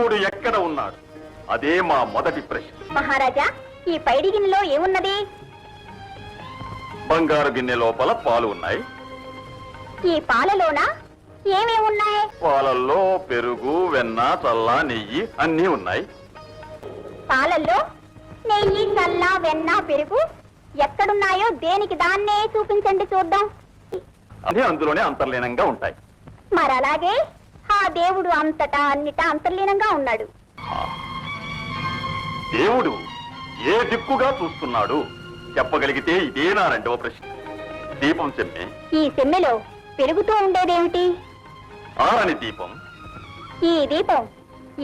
దేవుడు ఎక్కడ ఉన్నాడు? అదే మా మొదటి ప్రశ్న. మహారాజా ఈ పైడి గిన్నెలో ఏమున్నది? బంగారు గిన్నె లోపల పాలు ఉన్నాయి. ఈ పాలలోన? ఏమేమున్నాయి పాలల్లో పెరుగు వెన్న చల్ల నెయ్యి అన్నీ ఉన్నాయి. పాలల్లో నెయ్యి చల్ల వెన్న పెరుగు ఎక్కడున్నాయో దేనికి దాన్నే చూపించండి చూద్దాం. అన్నీ అందులోనే అంతర్లీనంగా ఉంటాయి. మరలాగే దేవుడు అంతటా అన్నిటా అంతర్లీనంగా ఉన్నాడు. దేవుడు ఏ దిక్కుగా చూస్తున్నాడు? చెప్పగలిగితే ఇదే నా రెండవ ప్రశ్న. దీపం చెమ్మె ఈ సెమ్మెలో పెరుగుతూ ఉండేదేమిటి? ఆరని దీపం. ఈ దీపం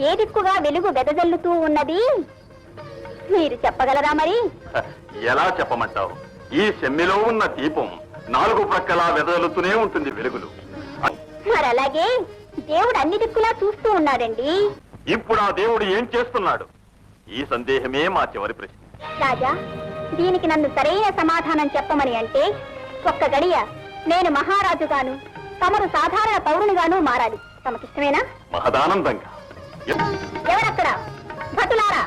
ఏ దిక్కుగా వెలుగు వెదజల్లుతూ ఉన్నది? మీరు చెప్పగలరా మరి? ఎలా చెప్పమంటావు? ఈ సెమ్మెలో ఉన్న దీపం నాలుగు ప్రక్కలా వెదజల్లుతూనే ఉంటుంది వెలుగులు. మరలాగే దేవుడు అన్ని దిక్కులా చూస్తూ ఉన్నాడండి. ఇప్పుడు ఆ దేవుడు ఏం చేస్తున్నాడు? ఈ సందేహమే మా చివరి ప్రశ్న. రాజా దీనికి నన్ను సరైన సమాధానం చెప్పమని అంటే ఒక్క గడియ నేను మహారాజుగాను తమరు సాధారణ పౌరునిగాను మారాలి. తమకిష్టమేనా? మహదానందంగా. ఎవరక్కడ? భటులారా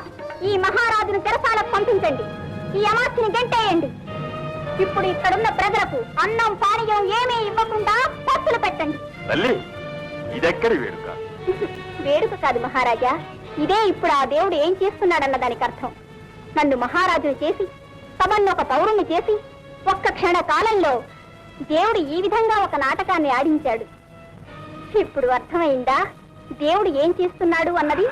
ఈ మహారాజును చెరసాలకు పంపించండి. ఈ అమాస్తిని గంటేయండి. ఇప్పుడు ఇక్కడున్న ప్రజలకు అన్నం పానీయం ఏమీ ఇవ్వకుండా పస్తులు పెట్టండి. తల్లి ఇదెక్కడి వేడుక? వేడుక కాదు మహారాజా. ఇదే ఇప్పుడు ఆ దేవుడు ఏం చేస్తున్నాడన్న దానికి అర్థం. నన్ను మహారాజును చేసి తమన్ను ఒక పౌరుని చేసి ఒక్క క్షణ కాలంలో దేవుడు ఈ విధంగా ఒక నాటకాన్ని ఆడించాడు. ఇప్పుడు అర్థమైందా? దేవుడు ఏం చేస్తున్నాడు అన్నది?